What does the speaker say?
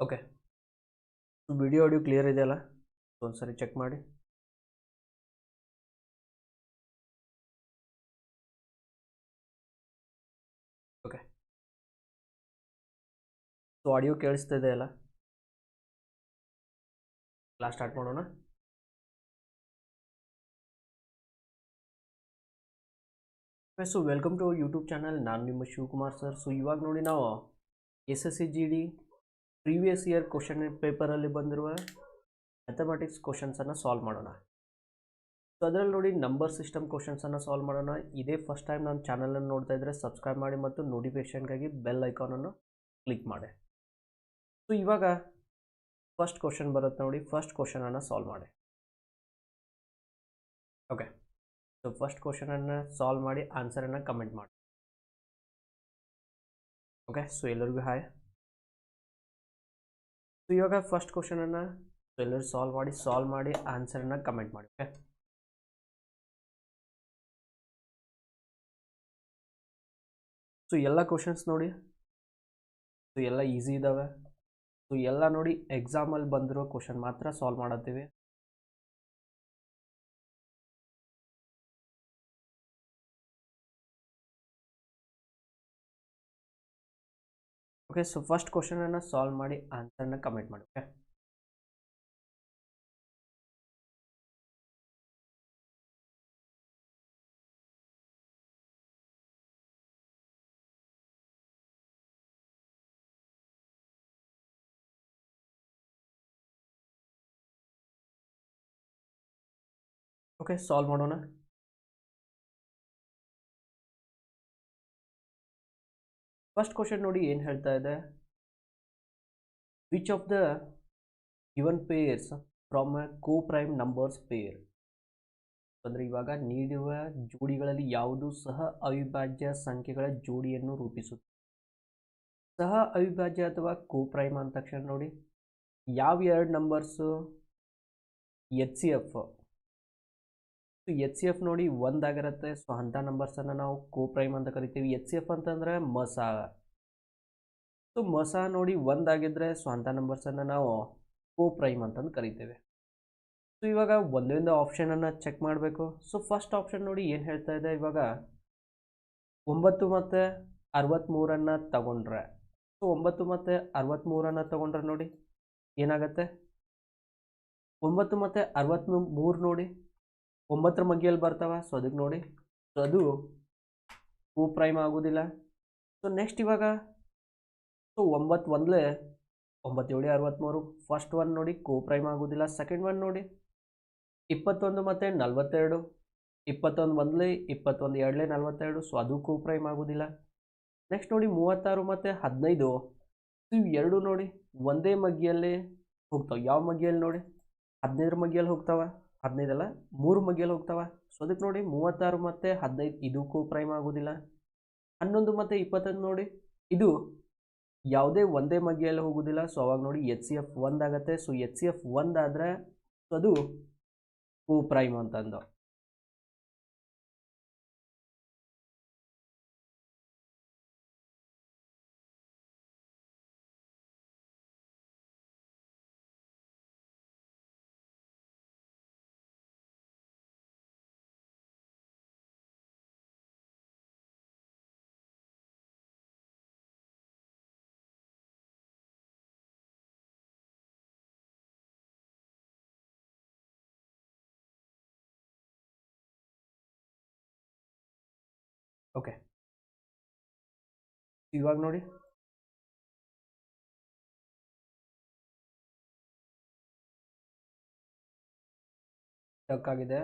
Okay video audio clear ಇದೆಯಲ್ಲ ಒಂದ್ಸರಿ check ಮಾಡಿ. ಓಕೆ ಸೊ ಆಡಿಯೋ ಕೇಳಿಸ್ತಾ ಇದೆಯಲ್ಲ ಕ್ಲಾಸ್ ಸ್ಟಾರ್ಟ್ ಮಾಡೋಣ. So welcome to YouTube channel ನಾನು ನಿಮ್ಮ ಶಿವಕುಮಾರ್ ಸರ್ ಸೊ ಇವಾಗ ನೋಡಿ ನಾವು S S C G D previous year question ಪೇಪರಲ್ಲಿ ಬಂದಿರುವ ಮ್ಯಾಥಮೆಟಿಕ್ಸ್ ಕ್ವಶನ್ಸನ್ನು ಸಾಲ್ವ್ ಮಾಡೋಣ. ಸೊ ಅದರಲ್ಲಿ ನೋಡಿ ನಂಬರ್ ಸಿಸ್ಟಮ್ ಕ್ವಶನ್ಸನ್ನು ಸಾಲ್ವ್ ಮಾಡೋಣ. ಇದೇ ಫಸ್ಟ್ ಟೈಮ್ ನಾನು ಚಾನಲನ್ನು ನೋಡ್ತಾ ಇದ್ದರೆ ಸಬ್ಸ್ಕ್ರೈಬ್ ಮಾಡಿ ಮತ್ತು ನೋಟಿಫಿಕೇಷನ್ಗಾಗಿ ಬೆಲ್ ಐಕಾನನ್ನು ಕ್ಲಿಕ್ ಮಾಡಿ. ಸೊ ಇವಾಗ ಫಸ್ಟ್ ಕ್ವಶನ್ ಬರುತ್ತೆ ನೋಡಿ. ಫಸ್ಟ್ ಕ್ವಶನನ್ನು ಸಾಲ್ವ್ ಮಾಡಿ. ಓಕೆ ಸೊ ಫಸ್ಟ್ ಕ್ವಶನನ್ನು ಸಾಲ್ವ್ ಮಾಡಿ ಆನ್ಸರನ್ನು ಕಮೆಂಟ್ ಮಾಡಿ. ಓಕೆ ಸೊ ಎಲ್ಲರಿಗೂ ಹಾಯ್ ಸೊ ಇವಾಗ ಫಸ್ಟ್ ಕ್ವಶನನ್ನು ಎಲ್ಲರೂ ಸಾಲ್ವ್ ಮಾಡಿ ಸಾಲ್ವ್ ಮಾಡಿ ಆನ್ಸರನ್ನು ಕಮೆಂಟ್ ಮಾಡಿ ಓಕೆ ಸೊ ಎಲ್ಲ ಕ್ವಶನ್ಸ್ ನೋಡಿ? ಸೊ ಎಲ್ಲ ಈಸಿ ಇದ್ದಾವೆ ಸೊ ಎಲ್ಲ ನೋಡಿ ಎಕ್ಸಾಮಲ್ಲಿ ಬಂದಿರೋ ಕ್ವಶನ್ ಮಾತ್ರ ಸಾಲ್ವ್ ಮಾಡತ್ತೀವಿ. ಓಕೆ ಸೊ ಫಸ್ಟ್ ಕ್ವಶನನ್ನು ಸಾಲ್ವ್ ಮಾಡಿ ಆನ್ಸರ್ನ ಕಮೆಂಟ್ ಮಾಡಿ ಓಕೆ ಓಕೆ ಸಾಲ್ವ್ ಮಾಡೋಣ. ಫಸ್ಟ್ ಕ್ವಶನ್ ನೋಡಿ ಏನು ಹೇಳ್ತಾ ಇದೆ? Which of the given pairs from a co prime numbers pair ಅಂದರೆ ಇವಾಗ ನೀಡುವ ಜೋಡಿಗಳಲ್ಲಿ ಯಾವುದು ಸಹ ಅವಿಭಾಜ್ಯ ಸಂಖ್ಯೆಗಳ ಜೋಡಿಯನ್ನು ರೂಪಿಸುತ್ತೆ. ಸಹ ಅವಿಭಾಜ್ಯ ಅಥವಾ ಕೋ ಪ್ರೈಮ್ ಅಂದ ತಕ್ಷಣ ನೋಡಿ. ಯಾವ ಎರಡು numbers H C F H C F ನೋಡಿ ಒಂದಾಗಿರುತ್ತೆ ಸೊ ಅಂಥ ನಂಬರ್ಸನ್ನು ನಾವು ಕೋ ಪ್ರೈಮ್ ಅಂತ ಕರಿತೀವಿ. ಎಚ್ ಸಿ ಎಫ್ ಅಂತಂದರೆ ಮಸ. ಸೊ ಮಸ ನೋಡಿ ಒಂದಾಗಿದ್ದರೆ ಸೊ ಅಂಥ ನಂಬರ್ಸನ್ನು ನಾವು ಕೋ ಪ್ರೈಮ್ ಅಂತಂದು ಕರಿತೇವೆ. ಸೊ ಇವಾಗ ಒಂದೊಂದು ಆಪ್ಷನನ್ನು ಚೆಕ್ ಮಾಡಬೇಕು. ಸೊ ಫಸ್ಟ್ ಆಪ್ಷನ್ ನೋಡಿ ಏನು ಹೇಳ್ತಾ ಇದೆ? ಇವಾಗ ಒಂಬತ್ತು ಮತ್ತು ಅರವತ್ತ್ಮೂರನ್ನು ತಗೊಂಡ್ರೆ. ಸೊ ಒಂಬತ್ತು ಮತ್ತು ಅರವತ್ತ್ಮೂರನ್ನು ತಗೊಂಡ್ರೆ ನೋಡಿ ಏನಾಗತ್ತೆ? ಒಂಬತ್ತು ಮತ್ತು ಅರವತ್ತ್ಮೂರು ಮೂರು ನೋಡಿ ಒಂಬತ್ತರ ಮಗ್ಗಿಯಲ್ಲಿ ಬರ್ತಾವ. ಸೊ ಅದಕ್ಕೆ ನೋಡಿ. ಸೊ ಅದು ಕೋ ಪ್ರೈಮ್ ಆಗೋದಿಲ್ಲ. ಸೊ ನೆಕ್ಸ್ಟ್ ಇವಾಗ. ಸೊ ಒಂಬತ್ತು ಒಂದಲೇ ಒಂಬತ್ತೇಳು ಅರವತ್ತ್ಮೂರು ಫಸ್ಟ್ ಒನ್ ನೋಡಿ, ಕೋ ಪ್ರೈಮ್ ಆಗೋದಿಲ್ಲ. ಸೆಕೆಂಡ್ ಒನ್ ನೋಡಿ, ಇಪ್ಪತ್ತೊಂದು ಮತ್ತು ನಲ್ವತ್ತೆರಡು. ಇಪ್ಪತ್ತೊಂದು ಒಂದಲೇ, ಇಪ್ಪತ್ತೊಂದು ಎರಡಲೇ ನಲ್ವತ್ತೆರಡು. ಸೊ ಅದು ಕೋ ಪ್ರೈಮ್ ಆಗೋದಿಲ್ಲ. ನೆಕ್ಸ್ಟ್ ನೋಡಿ, ಮೂವತ್ತಾರು ಮತ್ತು ಹದಿನೈದು. ಇವು ಎರಡು ನೋಡಿ, ಒಂದೇ ಮಗ್ಗಿಯಲ್ಲೇ ಹೋಗ್ತಾವೆ. ಯಾವ ಮಗ್ಗಿಯಲ್ಲಿ ನೋಡಿ? ಹದಿನೈದರ ಮಗ್ಗಿಯಲ್ಲಿ ಹೋಗ್ತಾವ. ಹದಿನೈದಲ್ಲ? ಮೂರು ಮಗ್ಗಿಯಲ್ಲಿ ಹೋಗ್ತಾವ? ಸೊ ಅದಕ್ಕೆ ನೋಡಿ ಮೂವತ್ತಾರು ಮತ್ತು ಹದಿನೈದು, ಇದಕ್ಕೂ ಪ್ರೈಮ್ ಆಗೋದಿಲ್ಲ. ಹನ್ನೊಂದು ಮತ್ತು ಇಪ್ಪತ್ತೊಂದು ನೋಡಿ. ಇದು ಯಾವುದೇ ಒಂದೇ ಮಗ್ಗಿಯಲ್ಲಿ ಹೋಗೋದಿಲ್ಲ. ಸೊ ಅವಾಗ ನೋಡಿ ಎಚ್ ಸಿ ಎಫ್ ಒಂದಾಗತ್ತೆ. ಸೊ ಎಚ್ ಸಿ ಎಫ್ ಒಂದಾದರೆ ಸೊ ಅದು ಕೋ ಪ್ರೈಮ್ ಅಂತಂದು. ಓಕೆ. ಇವಾಗ ನೋಡಿ. ಆಗಿದೆ.